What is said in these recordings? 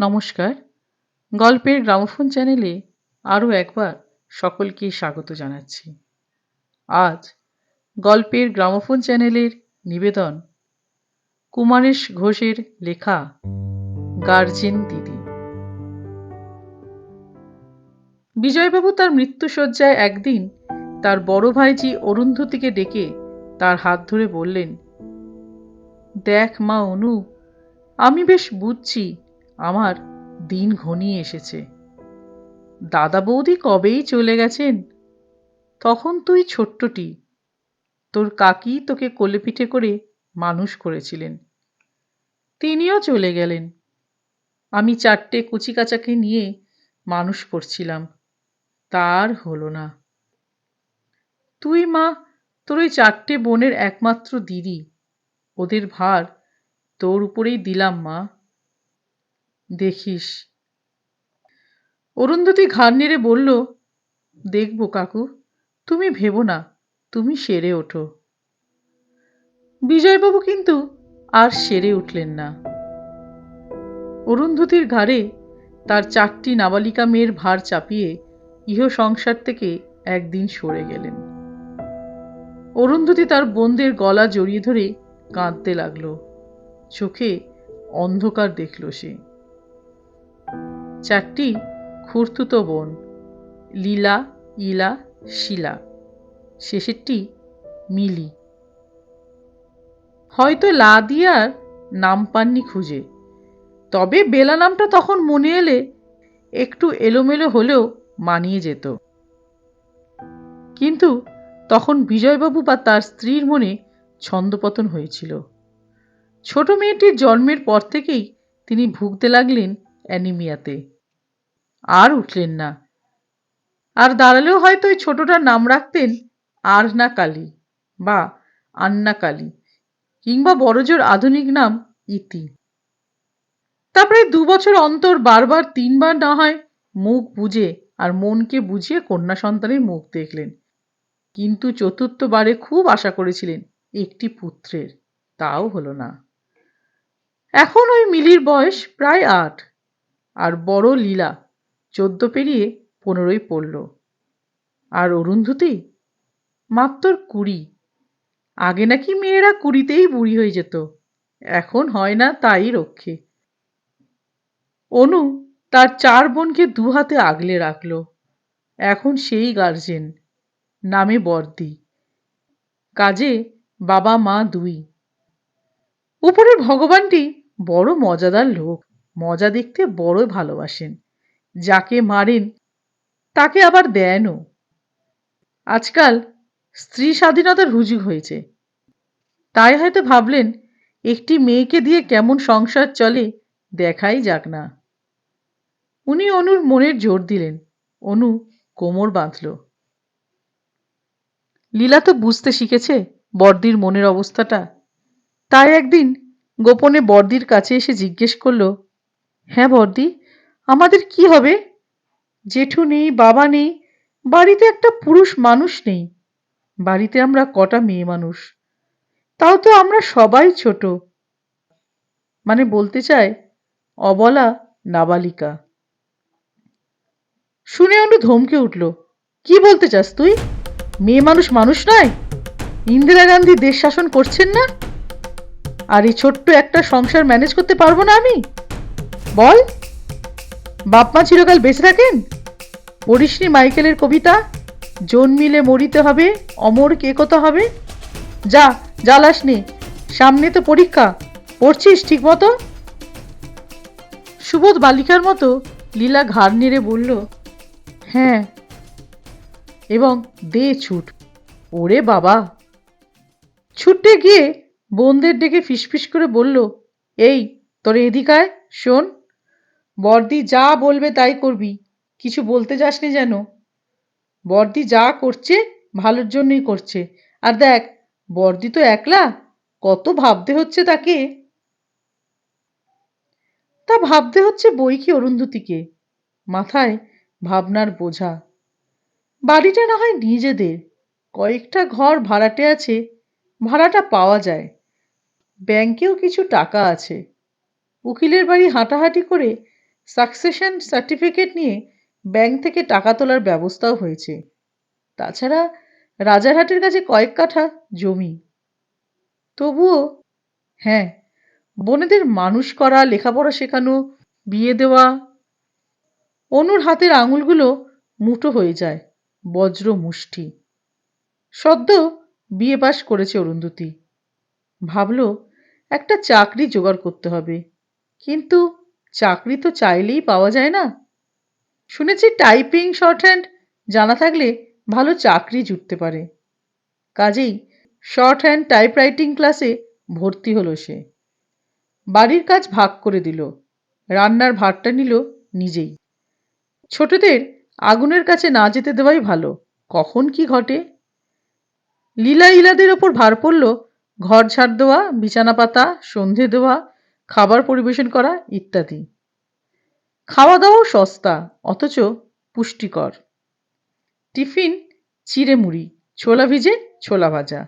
নমস্কার। গল্পের গ্রামোফোন চ্যানেলে আরও একবার সকলকে স্বাগত জানাচ্ছি। আজ গল্পের গ্রামোফোন চ্যানেলের নিবেদন কুমারেশ ঘোষের লেখা গার্জেন দিদি। বিজয়বাবু তার মৃত্যুসজ্জায় একদিন তার বড় ভাইজি অরুন্ধতিকে ডেকে তার হাত ধরে বললেন, দেখ মা অনু, আমি বেশ বুঝছি আমার দিন ঘনিয়ে এসেছে। দাদা বৌদি কবেই চলে গেছেন? তখন তুই ছোট্টটি। তোর কাকি তোকে কোলে পিঠে করে মানুষ করেছিলেন। তিনিও চলে গেলেন। আমি চারটে কুচিকাচাকে নিয়ে মানুষ করছিলাম। তার হলো না। তুই মা, তোর ওই চারটে বোনের একমাত্র দিদি। ওদের ভার তোর উপরেই দিলাম মা। দেখিস। অরুন্ধতী ঘাড় নেড়ে বলল, দেখব কাকু, তুমি ভেবো না, তুমি সেরে ওঠো। বিজয়বাবু কিন্তু আর সেরে উঠলেন না। অরুন্ধতির ঘাড়ে তার চারটি নাবালিকা মেয়ের ভার চাপিয়ে ইহ সংসার থেকে একদিন সরে গেলেন। অরুন্ধতী তার বোনদের গলা জড়িয়ে ধরে কাঁদতে লাগল। চোখে অন্ধকার দেখল সে। চারটি খুর্তুতো বোন, লীলা, ইলা, শিলা। শেষেরটি মিলি। হয়তো লাদিয়ার নাম পাননি খুঁজে। তবে বেলা নামটা তখন মনে এলে একটু এলোমেলো হলেও মানিয়ে যেত। কিন্তু তখন বিজয়বাবু বা তার স্ত্রীর মনে ছন্দপতন হয়েছিল। ছোট মেয়েটির জন্মের পর থেকেই তিনি ভুগতে লাগলেন অ্যানিমিয়াতে। আর উঠলেন না। আর দাঁড়ালেও হয়তো ওই ছোটটার নাম রাখতেন আর না কালী বা আন্না কালী কিংবা বড়জোর আধুনিক নাম ইতি। তারপরে দু বছর অন্তর বারবার তিনবার না হয় মুখ বুঝে আর মনকে বুঝিয়ে কন্যা সন্তানের মুখ দেখলেন। কিন্তু চতুর্থবারে খুব আশা করেছিলেন একটি পুত্রের। তাও হলো না। এখন ওই মিলির বয়স প্রায় আট। আর বড় লীলা চোদ্দ পেরিয়ে পনেরোই পড়ল। আর অরুন্ধতী? মাত্র কুড়ি। আগে নাকি মেয়েরা কুড়িতেই বুড়ি হয়ে যেত। এখন হয় না তাই রক্ষে। অনু তার চার বোনকে দু হাতে আগলে রাখল। এখন সেই গার্জেন, নামে বর্দি। কাজে বাবা মা দুই। উপরের ভগবানটি বড় মজাদার লোক। মজা দেখতে বড় ভালোবাসেন। যাকে মারেন, তাকে আবার দেনও। আজকাল স্ত্রী স্বাধীনতার হুজুগ হয়েছে। তাই হয়তো ভাবলেন, একটি মেয়েকে দিয়ে কেমন সংসার চলে দেখাই যাক না। উনি অনুর মনের জোর দিলেন। অনু কোমর বাঁধল। লীলা তো বুঝতে শিখেছে বর্দির মনের অবস্থাটা। তাই একদিন গোপনে বর্দির কাছে এসে জিজ্ঞেস করল হ্যাঁ বর্দি, আমাদের কি হবে? জেঠু নেই, বাবা নেই, বাড়িতে একটা পুরুষ মানুষ নেই। বাড়িতে আমরা কটা মেয়ে মানুষ? তাও তো আমরা সবাই ছোট। মানে বলতে চায় অবলা নাবালিকা। শুনে অনু ধমকে উঠল, কি বলতে চাস তুই? মেয়ে মানুষ মানুষ নয়? ইন্দিরা গান্ধী দেশ শাসন করছেন না? আর এই ছোট্ট একটা সংসার ম্যানেজ করতে পারব না আমি? বল বাপমা চিরকাল বেঁচে থাকেন? পড়িসনি মাইকেলের কবিতা, জন্মিলে মরিতে হবে, অমর কে কথা হবে? যা জ্বালাস নে সামনে তো পরীক্ষা, পড়ছিস ঠিক মতো? সুবোধ বালিকার মতো লীলা ঘাড় নেড়ে বলল হ্যাঁ এবং দে ছুট। ওরে বাবা! ছুটতে গিয়ে বোনদের ডেকে ফিসফিস করে বলল, এই, তোর এদিকায় শোন। বর্দি যা বলবে তাই করবি। কিছু বলতে যাসনি যেন? বর্দি যা করছে, ভালোর জন্যই করছে। আর দেখ বর্দি তো একলা, কত ভাবতে হচ্ছে তাকে। তা ভাবতে হচ্ছে বই কি অরুন্ধতিকে? মাথায় ভাবনার বোঝা। বাড়িটা না হয় নিজেদের। কয়েকটা ঘর ভাড়াটে আছে, ভাড়াটা পাওয়া যায়। ব্যাংকেও কিছু টাকা আছে। উকিলের বাড়ি হাঁটাহাঁটি করে সাকসেশন সার্টিফিকেট নিয়ে ব্যাংক থেকে টাকা তোলার ব্যবস্থাও হয়েছে। তাছাড়া রাজারহাটের কাছে কয়েক কাঠা জমি। তবুও হ্যাঁ বোনেদের মানুষ করা, লেখাপড়া শেখানো, বিয়ে দেওয়া অনুর হাতের আঙুলগুলো মুঠো হয়ে যায়, বজ্র মুষ্টি। সদ্য বিয়ে পাশ করেছে অরুন্ধতী। ভাবল, একটা চাকরি জোগাড় করতে হবে। কিন্তু চাকরি তো চাইলেই পাওয়া যায় না। শুনেছি টাইপিং শর্ট হ্যান্ড জানা থাকলে ভালো চাকরি জুটতে পারে। কাজেই শর্ট হ্যান্ড টাইপরাইটিং ক্লাসে ভর্তি হলো সে। বাড়ির কাজ ভাগ করে দিল, রান্নার ভাতটা নিল নিজেই। ছোটদের আগুনের কাছে না যেতে দেওয়াই ভালো, কখন কি ঘটে? লীলা ইলাদের ওপর ভার পড়ল, ঘর ঝাড় দেওয়া বিছানা পাতা সন্ধে দেওয়া খাবার পরিবেশন করা ইত্যাদি। খাওয়া দাওয়াও সস্তা, অথচ পুষ্টিকর। টিফিন চিড়ে মুড়ি, ছোলা ভিজে ছোলা ভাজা।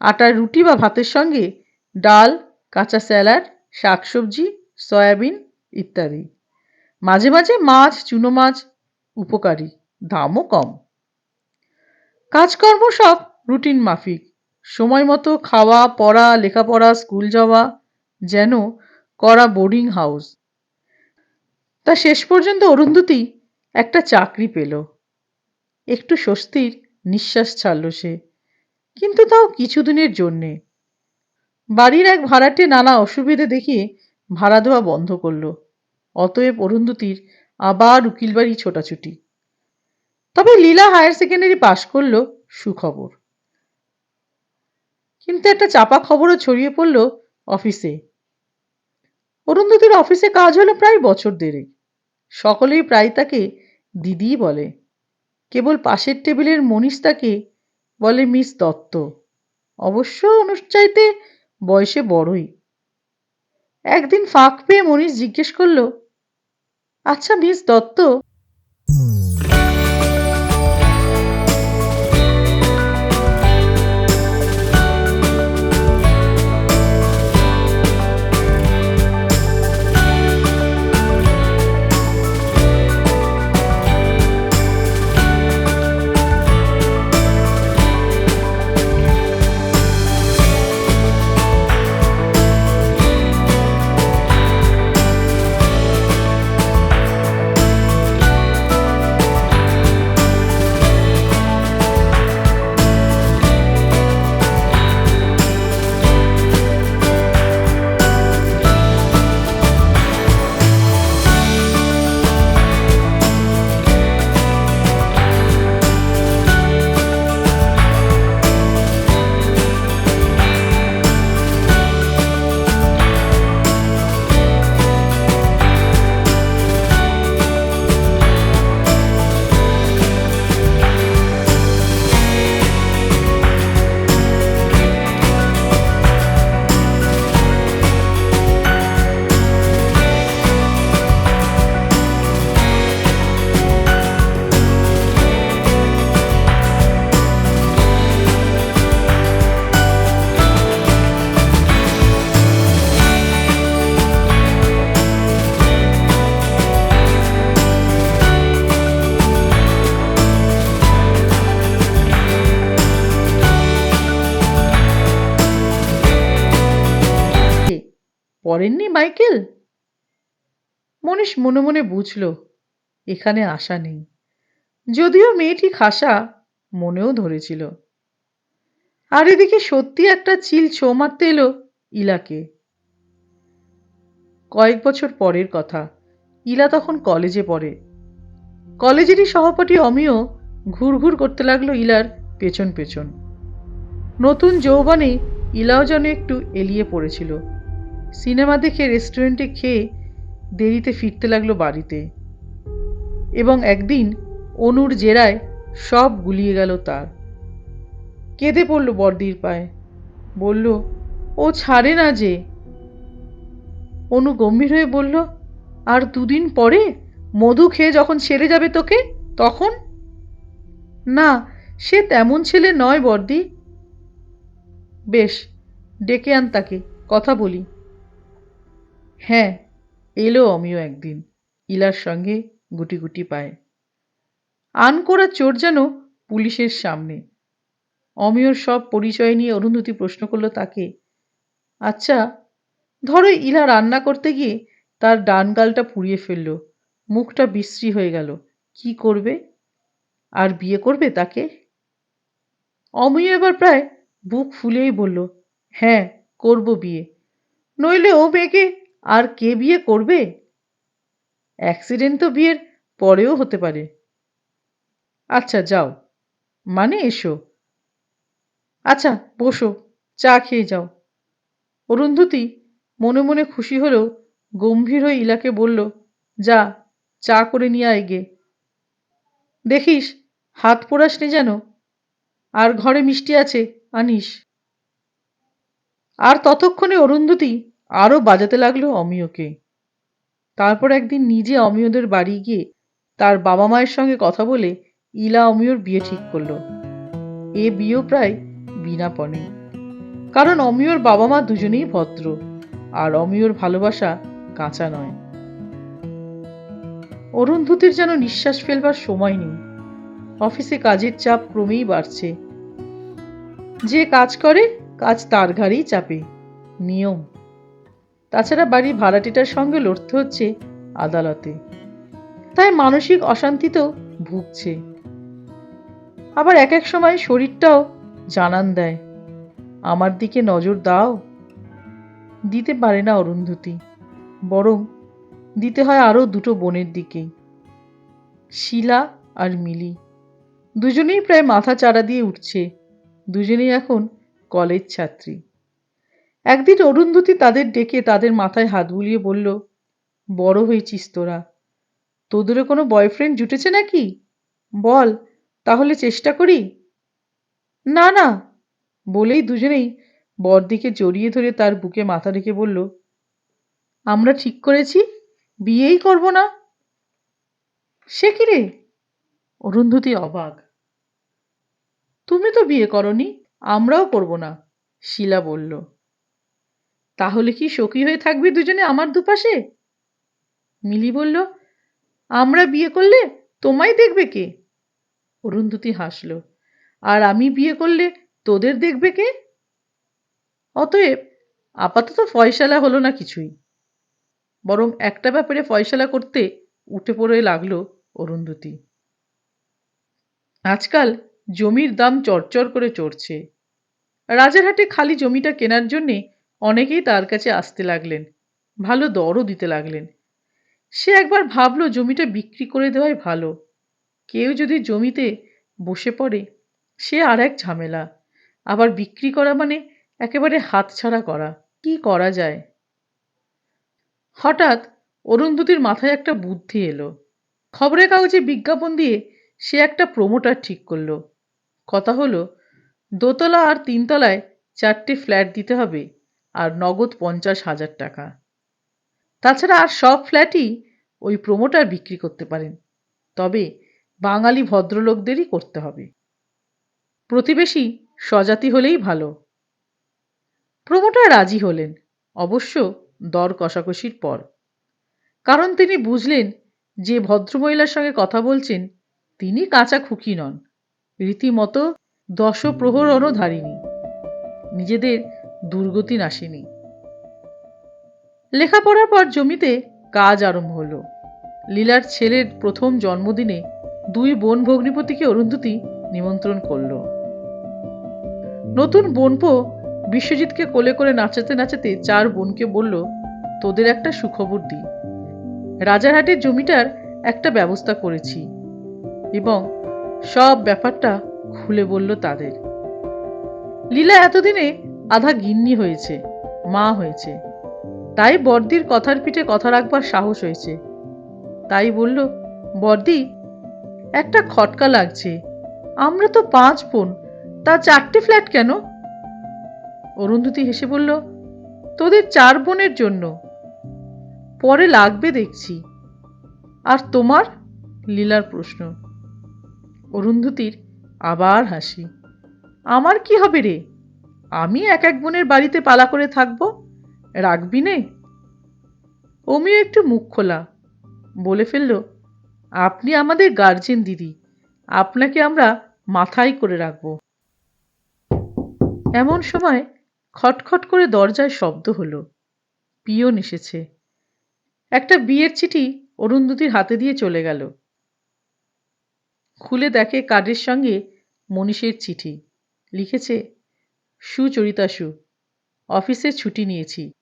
আটার রুটি বা ভাতের সঙ্গে ডাল, কাঁচা স্যালাড, শাকসবজি, সয়াবিন ইত্যাদি। মাঝে মাঝে মাছ, চুনো মাছ উপকারী, দামও কম। কাজকর্ম সব রুটিন মাফিক। সময় মতো খাওয়া, পড়া, লেখাপড়া, স্কুল যাওয়া যেন করা বোর্ডিং হাউস তা শেষ পর্যন্ত অরুন্ধতী একটা চাকরি পেল। একটু স্বস্তির নিঃশ্বাস ছাড়ল সে। কিন্তু তাও কিছুদিনের জন্যে। বাড়ির এক ভাড়াটে নানা অসুবিধে দেখিয়ে ভাড়া দেওয়া বন্ধ করল। অতএব অরুন্ধতির আবার উকিল বাড়ি ছোটাছুটি। তবে লীলা হায়ার সেকেন্ডারি পাশ করল সুখবর। কিন্তু একটা চাপা খবরও ছড়িয়ে পড়ল অফিসে। অরুন্ধতির অফিসে কাজ হলো প্রায় বছর দেড়েক। সকলেই প্রায় তাকে দিদি বলে। কেবল পাশের টেবিলের মনীষ তাকে বলে মিস দত্ত। অবশ্য অনুষ্ঠাইতে বয়সে বড়ই। একদিন ফাঁক পেয়ে মনীষ জিজ্ঞেস করল আচ্ছা মিস দত্ত পড়েননি মাইকেল? মনীষ মনে মনে বুঝল, এখানে আশা নেই। যদিও মেয়েটি খাসা, মনেও ধরেছিল। আর এদিকে সত্যি একটা চিল ছো মারতে এলো ইলাকে। কয়েক বছর পরের কথা, ইলা তখন কলেজে পড়ে। কলেজেরই সহপাঠী অমিয় ঘুরঘুর করতে লাগল ইলার পেছন পেছন। নতুন যৌবনে ইলাও যেন একটু এলিয়ে পড়েছিল। সিনেমা দেখে রেস্টুরেন্টে খেয়ে দেরিতে ফিরতে লাগল বাড়িতে। এবং একদিন অনুর জেরায় সব গুলিয়ে গেল তার। কেঁদে পড়ল বর্দির পায়ে। বলল, ও ছাড়ে না যে। অনু গম্ভীর হয়ে বলল, আর দুদিন পরে মধু খেয়ে যখন ছেড়ে যাবে তোকে, তখন? না, সে তেমন ছেলে নয় বর্দি বেশ, ডেকে আন তাকে, কথা বলি। হ্যাঁ এলো অমিও একদিন। ইলার সঙ্গে গুটি গুটি পায়। আন করা চোর যেন পুলিশের সামনে। অমিয়র সব পরিচয় নিয়ে অরুন্ধতী প্রশ্ন করল তাকে আচ্ছা ধরো ইলা রান্না করতে গিয়ে তার ডান গালটা পুড়িয়ে ফেলল, মুখটা বিশ্রী হয়ে গেল, কি করবে? আর বিয়ে করবে তাকে? অমিয় এবার প্রায় বুক ফুলেই বলল হ্যাঁ করব বিয়ে। নইলে ও মেয়েকে আর কে বিয়ে করবে? অ্যাক্সিডেন্ট তো বিয়ের পরেও হতে পারে। আচ্ছা যাও। মানে এসো। আচ্ছা বসো। চা খেয়ে যাও। অরুন্ধতী মনে মনে খুশি হলেও গম্ভীর হয়ে ইলাকে বলল, যা, চা করে নিয়ে আয় গে। দেখিস, হাত পোড়াস নি যেন। আর ঘরে মিষ্টি আছে, আনিস। আর ততক্ষণে অরুন্ধতী আরও বাজাতে লাগল অমিয়কে। তারপর একদিন নিজে অমিয়দের বাড়ি গিয়ে তার বাবা মায়ের সঙ্গে কথা বলে ইলা অমিয়র বিয়ে ঠিক করল। এ বিয়েও প্রায় বিনা পণে। কারণ অমিয়র বাবা মা দুজনেই ভদ্র, আর অমিয়র ভালোবাসা কাঁচা নয়। অরুন্ধতির যেন নিঃশ্বাস ফেলবার সময় নেই। অফিসে কাজের চাপ ক্রমেই বাড়ছে। যে কাজ করে, কাজ তার ঘাড়েই চাপে। নিয়ম। তাছাড়া বাড়ির ভাড়াটিটার সঙ্গে লড়তে হচ্ছে আদালতে। তাই মানসিক অশান্তিতেও ভুগছে। আবার এক এক সময় শরীরটাও জানান দেয়। আমার দিকে নজর দাও। দিতে পারে না অরুন্ধতী। বরং দিতে হয় আরও দুটো বোনের দিকেই শিলা আর মিলি। দুজনেই প্রায় মাথা চাড়া দিয়ে উঠছে। দুজনেই এখন কলেজ ছাত্রী। একদিন অরুন্ধতী তাদের ডেকে তাদের মাথায় হাত বুলিয়ে বলল, বড় হয়েছিস তোরা। তোদেরও কোনো বয়ফ্রেন্ড জুটেছে নাকি? বল, তাহলে চেষ্টা করি? না না, বলেই দুজনেই বরদিকে জড়িয়ে ধরে তার বুকে মাথা রেখে বলল, আমরা ঠিক করেছি, বিয়েই করব না? সে কি রে? অরুন্ধতী অবাক, তুমি তো বিয়ে করনি, আমরাও করব না, শিলা বলল। তাহলে কি সখী হয়ে থাকবি দুজনে আমার দুপাশে? মিলি বলল, আমরা বিয়ে করলে তোমায় দেখবে কে? অরুন্ধতী হাসল, আর আমি বিয়ে করলে তোদের দেখবে কে? অতএব আপাতত ফয়সালা হলো না কিছুই। বরং একটা ব্যাপারে ফয়সালা করতে উঠে পড়ে লাগল অরুন্ধতী। আজকাল জমির দাম চরচর করে চড়ছে। রাজারহাটে খালি জমিটা কেনার জন্যে অনেকেই তার কাছে আসতে লাগলেন, ভালো দরও দিতে লাগলেন। সে একবার ভাবলো জমিটা বিক্রি করে দেওয়াই ভালো। কেউ যদি জমিতে বসে পড়ে, সে আর এক ঝামেলা। আবার বিক্রি করা মানে একেবারে হাতছাড়া করা। কি করা যায়? হঠাৎ অরুন্ধতির মাথায় একটা বুদ্ধি এলো। খবরের কাগজে বিজ্ঞাপন দিয়ে সে একটা প্রমোটার ঠিক করল। কথা হলো, দোতলা আর তিনতলায় চারটে ফ্ল্যাট দিতে হবে। আর নগদ পঞ্চাশ হাজার টাকা। তাছাড়া আর সব ফ্ল্যাটই ওই প্রমোটার বিক্রি করতে পারেন। তবে বাঙালি ভদ্রলোকদেরই করতে হবে। প্রতিবেশী স্বজাতি হলেই ভালো। প্রমোটার রাজি হলেন, অবশ্য দর কষাকষির পর। কারণ তিনি বুঝলেন, যে ভদ্রমহিলার সঙ্গে কথা বলছেন, তিনি কাঁচা খুকি নন। রীতিমতো দশপ্রহরণও ধারিনি। নিজেদের দুর্গতি নাসেনি লেখাপড়ার পর জমিতে কাজ আরম্ভ হলো। লীলার ছেলের প্রথম জন্মদিনে দুই বোন ভগ্নিপতিকে অরুন্ধতী নিমন্ত্রণ করল। নতুন বোনপো বিশ্বজিৎকে কোলে করে নাচাতে নাচাতে চার বোনকে বলল, তোদের একটা সুখবর দিই। রাজারহাটের জমিটার একটা ব্যবস্থা করেছি। এবং সব ব্যাপারটা খুলে বলল তাদের। লীলা এতদিনে আধা গিন্নি হয়েছে, মা হয়েছে। তাই বর্দির কথার পিঠে কথা রাখবার সাহস হয়েছে। তাই বলল, বর্দি, একটা খটকা লাগছে। আমরা তো পাঁচ বোন, তা চারটে ফ্ল্যাট কেন? অরুন্ধতী হেসে বলল, তোদের চার বোনের জন্য। পরে লাগবে দেখছি। আর তোমার? লীলার প্রশ্ন। অরুন্ধতির আবার হাসি, আমার কি হবে রে? আমি এক এক বোনের বাড়িতে পালা করে থাকব? রাখবি নে? অমিও একটু মুখ খোলা, বলে ফেলল, আপনি আমাদের গার্জেন দিদি, আপনাকে আমরা মাথায় করে রাখব। এমন সময় খটখট করে দরজায় শব্দ হলো। পিয়ন এসেছে। একটা বিয়ের চিঠি অরুন্ধতির হাতে দিয়ে চলে গেল। খুলে দেখে কার্ডের সঙ্গে মনীষের চিঠি। লিখেছে সুচরিতা সু, অফিসে ছুটি নিয়েছি।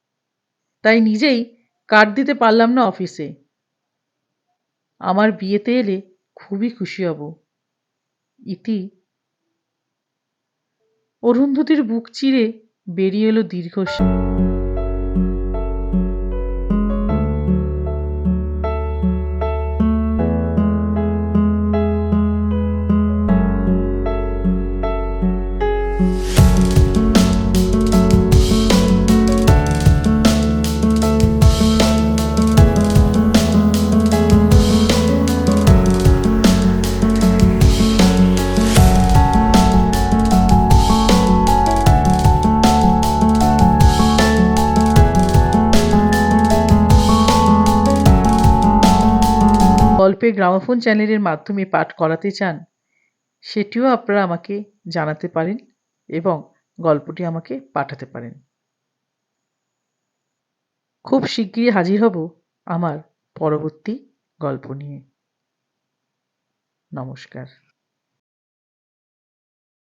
তাই নিজেই কার্ড দিতে পারলাম না অফিসে। আমার বিয়েতে এলে খুবই খুশি হব। ইতি অরুন্ধতির বুক চিরে বেরিয়ে এলো দীর্ঘশ্বাস। গল্পের গ্রামোফোন চ্যানেলের মাধ্যমে পাঠ করাতে চান, সেটিও আপনারা আমাকে জানাতে পারেন এবং গল্পটি আমাকে পাঠাতে পারেন। খুব শিগগিরই হাজির হব আমার পরবর্তী গল্প নিয়ে। নমস্কার।